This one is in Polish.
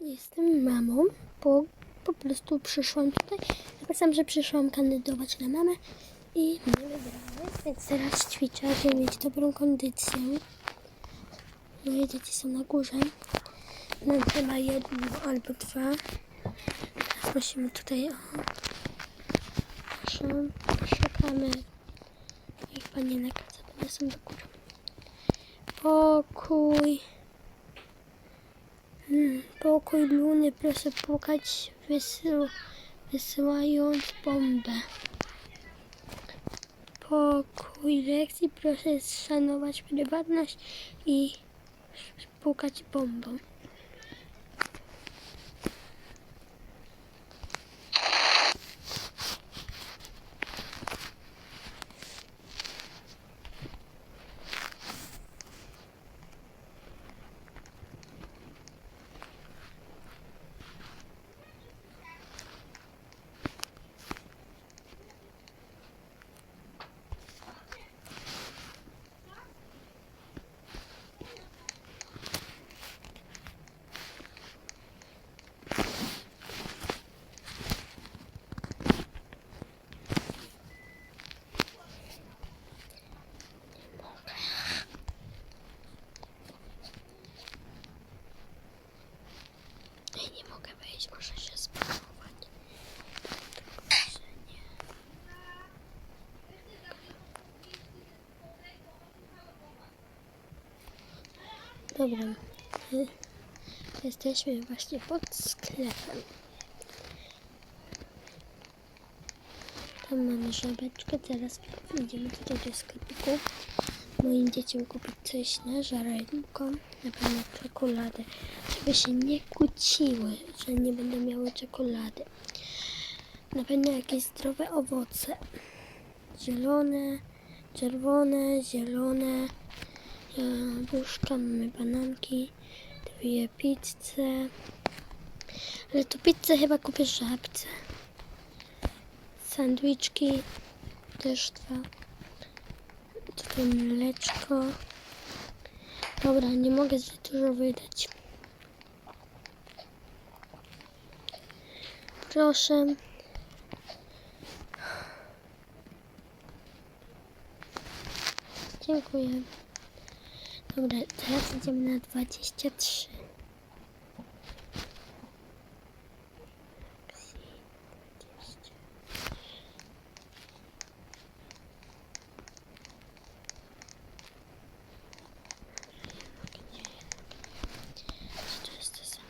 Jestem mamą, bo po prostu przyszłam tutaj. Napisałam, że przyszłam kandydować na mamę i nie wybrałam, więc teraz ćwiczę, żeby mieć dobrą kondycję. Moje dzieci są na górze. Mam chyba jedno albo dwa. Teraz musimy tutaj o, szukamy ich panienek, co one są do góry. Pokój. Pokój Luny, proszę pukać, wysył, wysyłając bombę. Pokój lekcji, proszę szanować prywatność i pukać bombą. Ej, nie mogę wejść, muszę się spakować. Proszę, nie. Dobra. Jesteśmy właśnie pod sklepem. Tam mamy żabeczkę, teraz idziemy tutaj do sklepiku. Moim dzieciom kupić coś na żarenko, na pewno czekoladę, żeby się nie kłóciły, że nie będą miały czekolady. Na pewno jakieś zdrowe owoce. Zielone, czerwone, zielone, jabłuszka, mamy bananki, dwie pizze. Ale tu pizzę chyba kupię żabce. Sandwiczki też dwa. Tutaj mleczko. Dobra, nie mogę za dużo wydać. Proszę. Dziękuję. Dobra, teraz idziemy na 23.